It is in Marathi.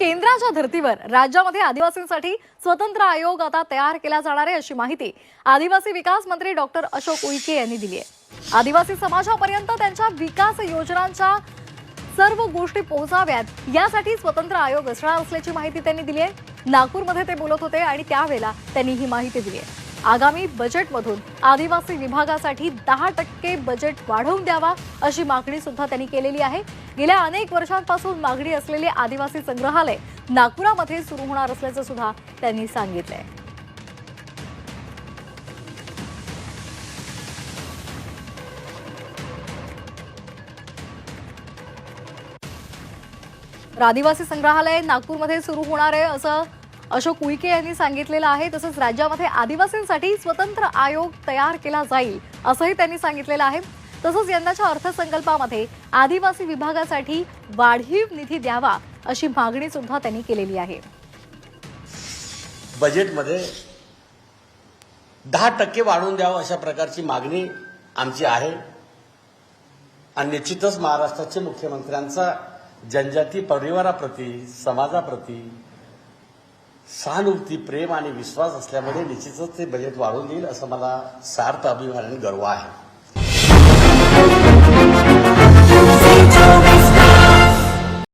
केंद्राच्या धर्तीवर राज्यामध्ये आदिवासींसाठी स्वतंत्र आयोग आता तयार केला जाणार आहे अशी माहिती आदिवासी विकास मंत्री डॉक्टर अशोक उईके यांनी दिली आहे. आदिवासी समाजापर्यंत त्यांच्या विकास योजनांच्या सर्व गोष्टी पोहोचाव्यात यासाठी स्वतंत्र आयोग असणार असल्याची माहिती त्यांनी दिली आहे. नागपूरमध्ये ते बोलत होते आणि त्यावेळेला त्यांनी ही माहिती दिली आहे. आगामी बजेटमधून आदिवासी विभागासाठी दहा टक्के बजेट वाढवून द्यावा अशी मागणी सुद्धा त्यांनी केलेली आहे. गेल्या अनेक वर्षांपासून मागणी असलेले आदिवासी संग्रहालय नागपुरामध्ये सुरू होणार असल्याचं सुद्धा त्यांनी सांगितलंय. आदिवासी संग्रहालय नागपूरमध्ये सुरू होणार आहे असं अशोक उईके यांनी सांगितलेलं आहे तसंच राज्यामध्ये आदिवासींसाठी स्वतंत्र आयोग तयार केला जाईल असंही त्यांनी सांगितलेलं आहे. तसंच यंदाच्या अर्थसंकल्पामध्ये आदिवासी विभागासाठी वाढीव निधी द्यावा अशी मागणी सुद्धा त्यांनी केलेली आहे. बजेटमध्ये दहा टक्के वाढवून द्यावं अशा प्रकारची मागणी आमची आहे. आणि निश्चितच महाराष्ट्राचे मुख्यमंत्र्यांचा जनजाती परिवाराप्रती समाजाप्रती सहानुभूती प्रेम आणि विश्वास असल्यामुळे निश्चितच ते बजेट वाढून देईल असं मला सार्थ अभिमान आणि गर्व आहे.